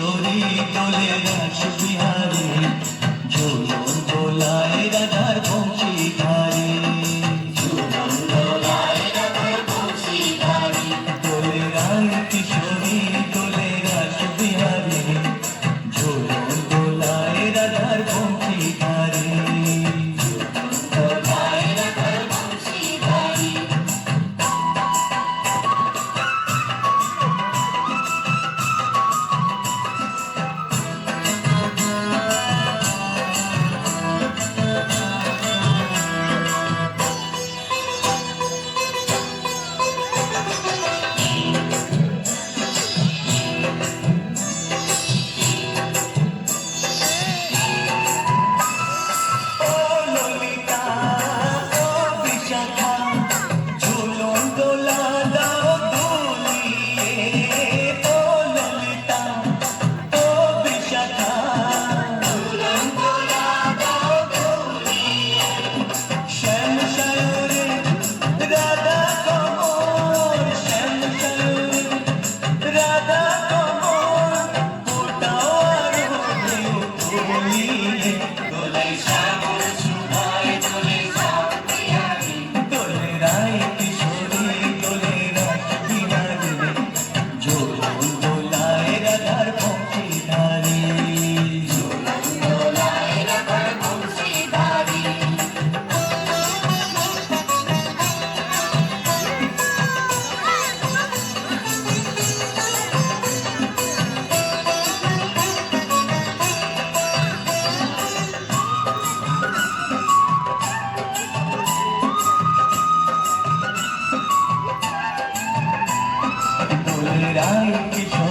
কিশোরী দোলে রাস বিহারী ঝুলন দোলায় রাধার পৌঁছি ধারে ঝুলন দোলায় কিশোর 狙いで